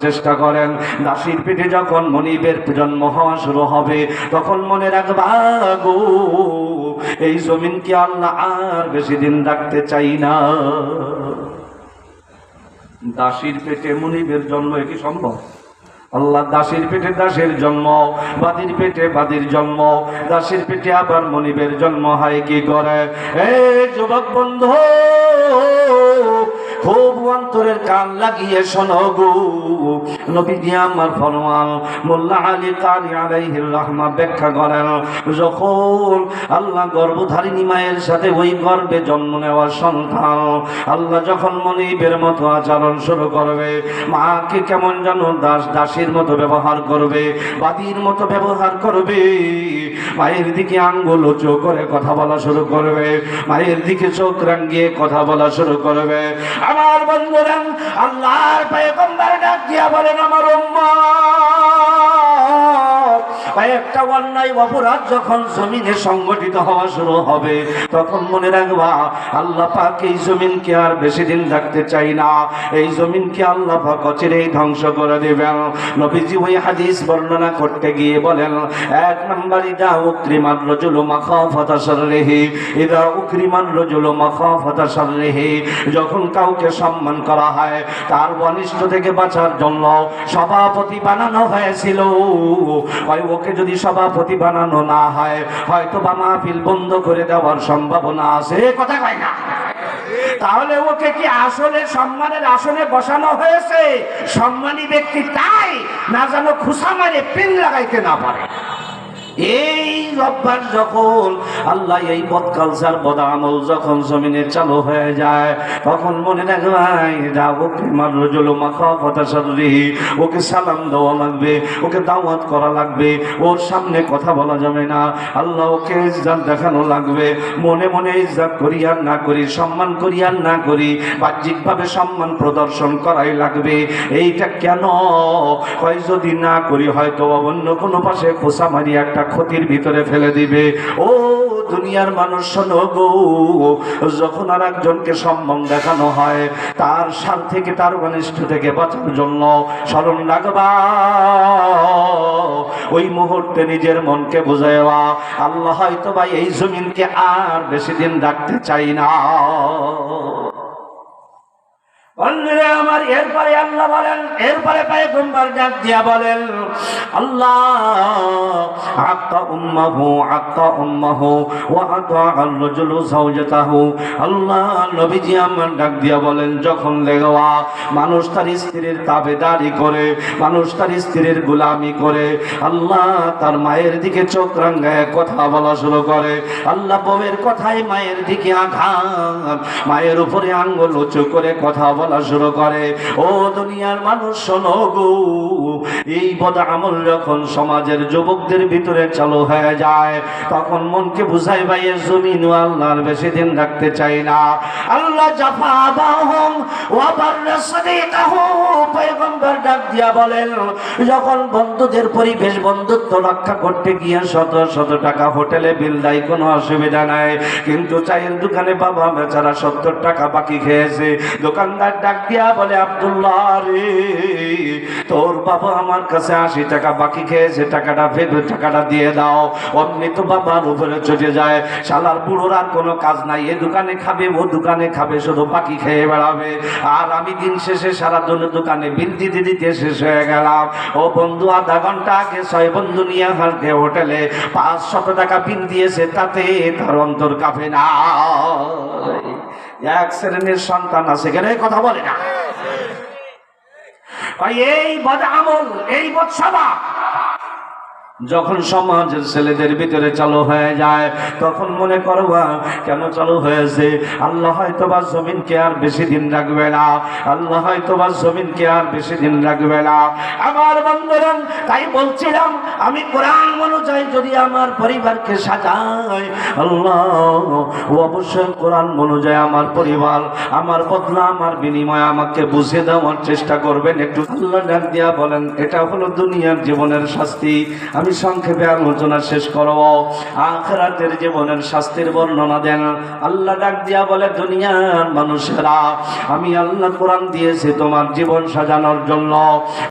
চেষ্টা করেন। দাসির পিঠে যখন মনিবের জন্ম হওয়া শুরু হবে, তখন মনে রাখবা এই জমিনকে আল্লাহ আর বেশি দিন রাখতে চাই না। দাসির পেটে মনিবের জন্ম কি সম্ভব? আল্লাহ দাসির পেটে দাসের জন্ম, বাদির পেটে বাদির জন্ম, দাসির পেটে আবার মনিবের জন্ম হয়, কি করে? এ যুবক বন্ধু খুব অন্তরের কান লাগিয়ে শোনো গো। আমার ফরমান, মোল্লা আলী কারি আলাইহির রহমা ব্যাখ্যা করেন, যখন আল্লাহ গর্ভধারিণী মায়ের সাথে ওই জন্ম নেওয়ার সন্তান, আল্লাহ যখন মনিবের মতো আচরণ শুরু করবে, মাকে কেমন যেন দাস দাসীর মতো ব্যবহার করবে, বাদির মতো ব্যবহার করবে, মায়ের দিকে আঙ্গুল উঁচু করে কথা বলা শুরু করবে, মায়ের দিকে চোখ রাঙ্গিয়ে কথা বলা শুরু করবে আমার বন্ধুরা আল্লাহর পায়ে কম্বার ডাক দিয়া বলেন আমার উম্মা একটা অন্যায় অপরাধ যখন জমিনে সংগঠিত হওয়া শুরু হবে, তখন মনে রাখবা, আল্লাহ পাক এই জমিনকে আর বেশি দিন রাখতে চাই না। এই জমিনকে আল্লাহ পাক অচিরেই ধ্বংস করে দেবেন। নবীজি ওই হাদিস বর্ণনা করতে গিয়ে বলেন, এক নম্বর, ইদা উকরিমান রজুলু মাখাফাতা শাররিহি। ইদা উকরিমান রজুলু মাখাফাতা শাররিহি। যখন কাউকে সম্মান করা হয়, তার অনিষ্ট থেকে বাঁচার জন্য সভাপতি বানানো হয়েছিল। হয় ওকে যদি সভাপতি বানানো না হয় হয়তো বা মাহফিল বন্ধ করে দেওয়ার সম্ভাবনা আছে। কথা কয় না। তাহলে ওকে কি আসলে সম্মানের আসনে বসানো হয়েছে? সম্মানী ব্যক্তি তাই না যেন খুশা মারে পেন লাগাইতে না পারে। এই রব্বার যখন আল্লাহ এই বদ কালচার বদ আমল যখন জমিনে চালু হয়ে যায়, তখন মনে রাখবাই ওকে সালাম দেওয়া লাগবে, ওকে দাওয়াত করা লাগবে, ওর সামনে কথা বলা যাবে না, আল্লাহ ওকে ইজ্জাত দেখানো লাগবে, মনে মনে ইজ্জাত করি আর না করি, সম্মান করি আর না করি, বাহ্যিকভাবে সম্মান প্রদর্শন করাই লাগবে, এইটা কেন? হয় যদি না করি, হয়তো অন্য কোনো পাশে খোসা মারি একটা ক্ষতির ভিতরে ফেলে দিবে। ও দুনিয়ার মানুষ গো। যখন আর একজনকে সম্মান দেখানো হয়, তার সার থেকে, তার ঘনিষ্ঠ থেকে বাঁচার জন্য স্মরণ রাখবা। ওই মুহূর্তে নিজের মনকে বুঝাইবা, আল্লাহ হয়তো ভাই এই জমিনকে আর বেশি দিন রাখতে চাই না। এরপরে আল্লাহ বলেন, এরপরে ডাক দিয়া বলেন, আল্লাহ আল্লাহ ডাক দিয়া বলেন, যখন লেগা মানুষ তার স্ত্রীর তাবেদারি করে, মানুষ তার স্ত্রীর গোলামি করে, আল্লাহ তার মায়ের দিকে চোখ রাঙ্গায় কথা বলা শুরু করে, আল্লাহ বউয়ের কথাই মায়ের দিকে আঘাত, মায়ের উপরে আঙ্গুল উঁচু করে কথা বলা শুরু করে, ও দুনিয়ার মানুষ, শোনো গো, এই বদ আমল যখন সমাজের যুবকদের ভিতরে চালু হয়ে যায়, তখন মনকে বুঝাই ভাইয়ের জমিন আল্লাহর বেশি দিন রাখতে চাই না। আল্লাহ জাফা পয়গম্বর ডাক দিয়া বলেন, যখন বন্ধুদের পরিবেশ, বন্ধুত্ব রক্ষা করতে গিয়ে শত শত টাকা হোটেলে বিল দেয়, কোনো অসুবিধা নাই। কিন্তু চায়ের দোকানে বাবা বেচারা সত্তর টাকা বাকি খেয়েছে। দোকানদার ডাক দিয়া বলে, আব্দুল্লাহ রে, তোর বাবা আমার কাছে আশি টাকা, বাকি খেয়েছে টাকাটা ফের টাকাটা দিয়ে দাও। অমনি তো বাবার উপরে চলে যায়। শালার বুড়োর আর কোনো কাজ নাই। এ দোকানে খাবে, ও দোকানে খাবে, শুধু বাকি খেয়ে বেড়াবে। আর আমি দিন শেষে সারা জন্য দোকানে বিল দিতে দিতে শেষ হয়ে গেলাম। ও বন্ধু, আধা ঘণ্টা আগে ছয় বন্ধু নিয়ে হালকে হোটেলে পাঁচ শত টাকা বিল দিয়েছে, তাতে তার অন্তর কাঁপে না। এক শ্রেণির সন্তান আছে। কেন কথা বলে না। এই বদ আমল এই বৎসভা যখন সমাজের ছেলেদের ভিতরে চালু হয়ে যায়, তখন মনে করবা, কেন চালু হয়েছে? আল্লাহ হয়তো বা জমিনকে আর বেশি দিন রাখবে না। আল্লাহ হয়তো বা জমিনকে আর বেশি দিন রাখবে না। আমার বন্ধুরান তাই বলছিলাম, আমি কোরআন অনুযায়ী যদি আমার পরিবারকে সাজাই, আল্লাহ, ও অবশ্যই কোরআন অনুযায়ী আমার পরিবার, আমার বদলা, আমার বিনিময়ে আমাকে বুঝে দেওয়ার চেষ্টা করবেন। একটু আল্লাহ ডাক দিয়া বলেন, এটা হলো দুনিয়ার জীবনের শাস্তি। আমি সংক্ষেপে আলোচনা শেষ করব আখরাতের জীবনের শাস্তির বর্ণনা দেন। আল্লাহ ডাক দিয়া বলে, দুনিয়ার মানুষেরা, আমি আল্লাহ কোরআন দিয়েছি তোমার জীবন সাজানোর জন্য।